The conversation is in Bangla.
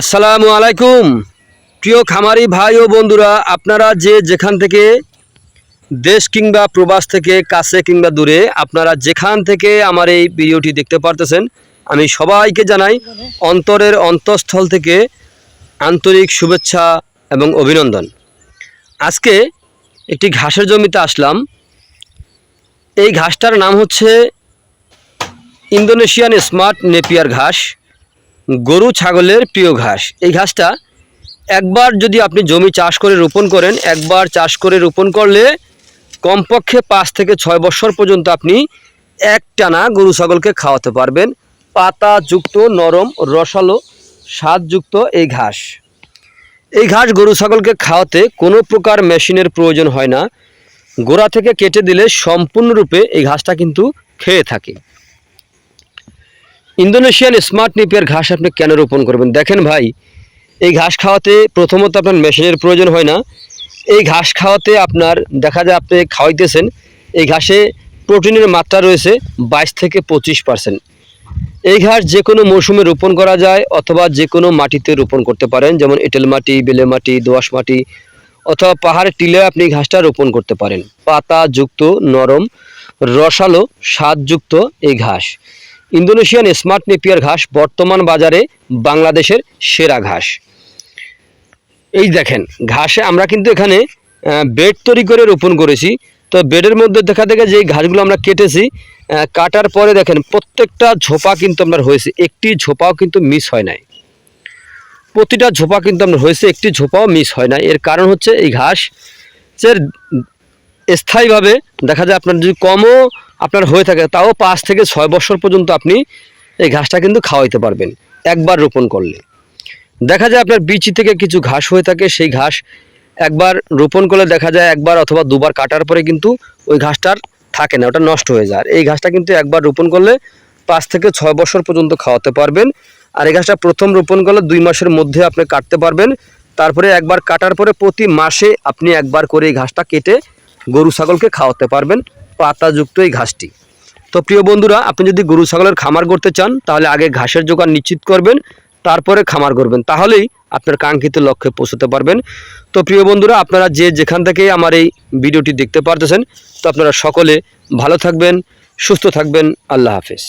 আসসালামু আলাইকুম। প্রিয় খামারি ভাই ও বন্ধুরা, আপনারা যে যেখান থেকে দেশ কিংবা প্রবাস থেকে কাছে কিংবা দূরে, আপনারা যেখান থেকে আমার এই ভিডিওটি দেখতে পারতেছেন, আমি সবাইকে জানাই অন্তরের অন্তঃস্থল থেকে আন্তরিক শুভেচ্ছা এবং অভিনন্দন। আজকে একটি ঘাসের জমিতে আসলাম। এই ঘাসটার নাম হচ্ছে ইন্দোনেশিয়ান স্মার্ট নেপিয়ার ঘাস। গরু, ছাগলের প্রিয় ঘাস। এই ঘাসটা একবার যদি আপনি জমি চাষ করে রোপণ করেন, একবার চাষ করে রোপণ করলে কমপক্ষে পাঁচ থেকে ছয় বছর পর্যন্ত আপনি এক টানা গরু, ছাগলকে খাওয়াতে পারবেন। পাতাযুক্ত নরম, রসালো, স্বাদযুক্ত এই ঘাস। এই ঘাস গরু, ছাগলকে খাওয়াতে কোনো প্রকার মেশিনের প্রয়োজন হয় না। গোড়া থেকে কেটে দিলে সম্পূর্ণরূপে এই ঘাসটা কিন্তু খেয়ে থাকে। ইন্দোনেশিয়ান স্মার্ট নিপের ঘাস আপনি কেন রোপণ করবেন? দেখেন ভাই, এই ঘাস খাওয়াতে প্রথমত আপনার মেশিনের প্রয়োজন হয় না। এই ঘাস খাওয়াতে আপনার, দেখা যায় আপনি খাওয়াইতেছেন, এই ঘাসে প্রোটিনের মাত্রা রয়েছে বাইশ থেকে পঁচিশ পার্সেন্ট। এই ঘাস যে কোনো মৌসুমে রোপণ করা যায় অথবা যে কোনো মাটিতে রোপণ করতে পারেন, যেমন এঁটেল মাটি, বেলে মাটি দোআঁশ মাটি, অথবা পাহাড়ের টিলে আপনি ঘাসটা রোপণ করতে পারেন। পাতাযুক্ত, নরম, রসালো, স্বাদযুক্ত এই ঘাস। ইন্দোনেশিয়ান স্মার্ট নেপিয়ার ঘাস বর্তমান বাজারে বাংলাদেশের সেরা ঘাস। এই দেখেন, ঘাসে আমরা কিন্তু এখানে বেড তৈরি করে রোপণ করেছি। তো বেডের মধ্যে দেখা দেখে যে ঘাসগুলো আমরা কেটেছি কাটার পরে দেখেন প্রত্যেকটা ঝোপা কিন্তু আপনার হয়েছে, একটি ঝোপাও কিন্তু মিস হয় নাই। প্রতিটা ঝোপা কিন্তু আপনার হয়েছে, একটি ঝোপাও মিস হয় না এর কারণ হচ্ছে এই ঘাস স্থায়ীভাবে দেখা যায় আপনার যদি কমও আপনার হয়ে থাকে, তাও পাঁচ থেকে ছয় বছর পর্যন্ত আপনি এই ঘাসটা কিন্তু খাওয়াইতে পারবেন, একবার রোপণ করলে। দেখা যায় আপনার বিচি থেকে কিছু ঘাস হয়ে থাকে, সেই ঘাস একবার রোপণ করলে দেখা যায় একবার অথবা দুবার কাটার পরে কিন্তু ওই ঘাসটার থাকে না, ওটা নষ্ট হয়ে যায়। এই ঘাসটা কিন্তু একবার রোপণ করলে পাঁচ থেকে ছয় বছর পর্যন্ত খাওয়াতে পারবেন। আর এই ঘাসটা প্রথম রোপণ করলে দুই মাসের মধ্যে আপনি কাটতে পারবেন। তারপরে একবার কাটার পরে প্রতি মাসে আপনি একবার করে এই ঘাসটা কেটে গরু, ছাগলকে খাওয়াতে পারবেন। পাতাযুক্ত এই ঘাসটি। তো প্রিয় বন্ধুরা, আপনি যদি গরু ছাগলের খামার করতে চান, তাহলে আগে ঘাসের জোগান নিশ্চিত করবেন, তারপরে খামার করবেন। তাহলেই আপনার কাঙ্ক্ষিত লক্ষ্যে পৌঁছতে পারবেন। তো প্রিয় বন্ধুরা, আপনারা যে যেখান থেকে আমার এই ভিডিওটি দেখতে পারতেছেন, তো আপনারা সকলে ভালো থাকবেন, সুস্থ থাকবেন। আল্লাহ হাফেজ।